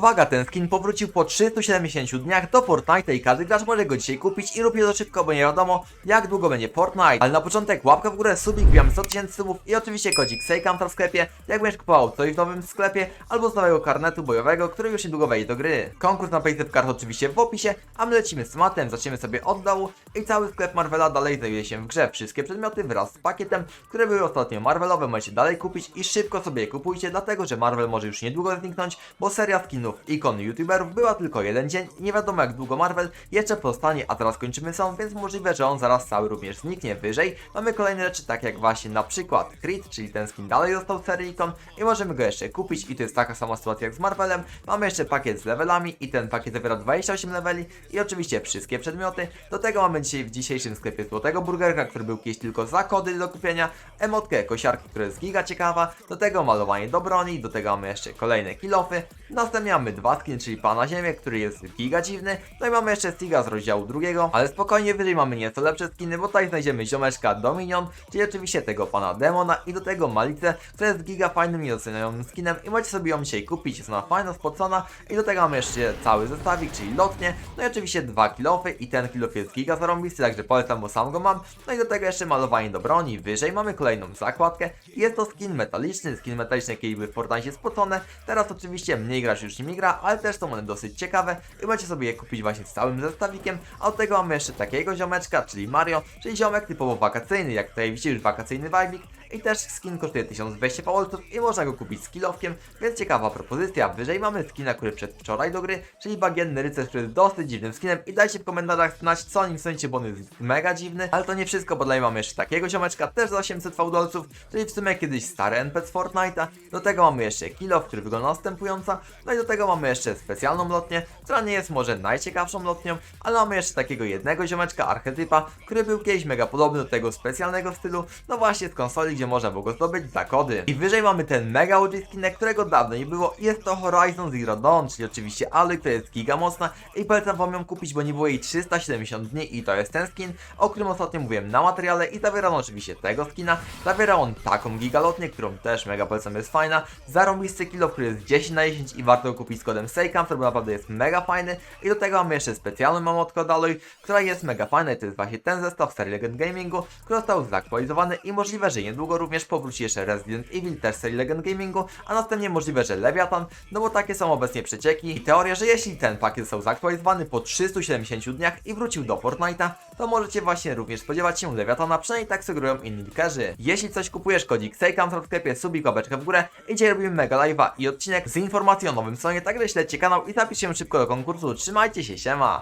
uwaga, ten skin powrócił po 370 dniach do Fortnite'a i każdy gracz może go dzisiaj kupić i róbcie to szybko, bo nie wiadomo jak długo będzie Fortnite. Ale na początek łapka w górę, subik, wbijamy 100 tysięcy subów i oczywiście kodzik Sejkamta w sklepie, jak będziesz kupował coś w nowym sklepie albo z nowego karnetu bojowego, który już niedługo wejdzie do gry. Konkurs na Paysafe Card oczywiście w opisie, a my lecimy z tematem, zaczniemy sobie od dołu i cały sklep Marvela dalej znajduje się w grze. Wszystkie przedmioty wraz z pakietem, które były ostatnio Marvelowe możecie dalej kupić i szybko sobie je kupujcie, dlatego że Marvel może już niedługo zniknąć, bo seria skinów ikon youtuberów była tylko jeden dzień i nie wiadomo jak długo Marvel jeszcze pozostanie, a teraz kończymy są, więc możliwe, że on zaraz cały również zniknie wyżej. Mamy kolejne rzeczy, tak jak właśnie na przykład Creed, czyli ten skin dalej został w serii ikon i możemy go jeszcze kupić i to jest taka sama sytuacja jak z Marvelem. Mamy jeszcze pakiet z levelami i ten pakiet zawiera 28 leveli i oczywiście wszystkie przedmioty. Do tego mamy dzisiaj w dzisiejszym sklepie złotego burgerka, który był kiedyś tylko za kody do kupienia, emotkę kosiarki, która jest giga ciekawa, do tego malowanie do broni, do tego mamy jeszcze kolejne kilofy, następnie mamy dwa skiny, czyli Pana Ziemię, który jest giga dziwny, no i mamy jeszcze Stiga z rozdziału drugiego, ale spokojnie wyżej mamy nieco lepsze skiny, bo tutaj znajdziemy ziomeczka Dominion, czyli oczywiście tego Pana Demona i do tego Malicę, która jest giga fajnym i docenionym skinem i możecie sobie ją dzisiaj kupić, jest ona fajna, spocona i do tego mamy jeszcze cały zestawik, czyli lotnie, no i oczywiście dwa kilofy i ten kilof jest giga zarąbisty, także polecam, bo sam go mam, no i do tego jeszcze malowanie do broni, wyżej mamy kolejną zakładkę, jest to skin metaliczny, skin metaliczny, jakie były w Fortnite spocone, teraz oczywiście mniej gracz już gra, ale też są one dosyć ciekawe i możecie sobie je kupić właśnie z całym zestawikiem, a do tego mamy jeszcze takiego ziomeczka, czyli Mario, czyli ziomek typowo wakacyjny, jak tutaj widzicie już wakacyjny vibik i też skin kosztuje 1200 fałolców i można go kupić z kilowkiem, więc ciekawa propozycja. Wyżej mamy skina, który przedwczoraj do gry, czyli bagienny rycerz, który jest dosyć dziwnym skinem. I dajcie w komentarzach znać co o nim sądzicie, bo on jest mega dziwny, ale to nie wszystko, bo dalej mamy jeszcze takiego ziomeczka, też za 800 fałdolców, czyli w sumie kiedyś stary NPC z Fortnite'a, do tego mamy jeszcze kilof, który wygląda następująco, no i do tego mamy jeszcze specjalną lotnię, która nie jest może najciekawszą lotnią, ale mamy jeszcze takiego jednego ziomeczka, archetypa, który był kiedyś mega podobny do tego specjalnego stylu, no właśnie z konsoli, gdzie można było zdobyć za kody. I wyżej mamy ten mega OG skinek, którego dawno nie było. Jest to Horizon Zero Dawn, czyli oczywiście Aloy, która jest giga mocna. I polecam wam ją kupić, bo nie było jej 370 dni i to jest ten skin, o którym ostatnio mówiłem na materiale. I zawiera on oczywiście tego skina, zawiera on taką gigalotnię, którą też mega polecam, jest fajna, zarąbisty kilo, który jest 10 na 10 i warto go kupić z kodem SEJKAM, który naprawdę jest mega fajny. I do tego mamy jeszcze specjalną mamotkę od która jest mega fajna. I to jest właśnie ten zestaw serii Legend Gamingu, który został zaktualizowany i możliwe, że niedługo również powróci jeszcze Resident Evil też serii Legend Gamingu, a następnie możliwe, że Leviathan, no bo takie są obecnie przecieki i teoria, że jeśli ten pakiet został zaktualizowany po 370 dniach i wrócił do Fortnite'a, to możecie właśnie również spodziewać się Leviathana, przynajmniej tak sugerują inni likerzy. Jeśli coś kupujesz, kodzik SEJKAM w sklepie, subik, łapeczkę w górę i dzisiaj robimy mega live'a i odcinek z informacją o nowym sezonie, także śledźcie kanał i zapiszcie się szybko do konkursu. Trzymajcie się, siema!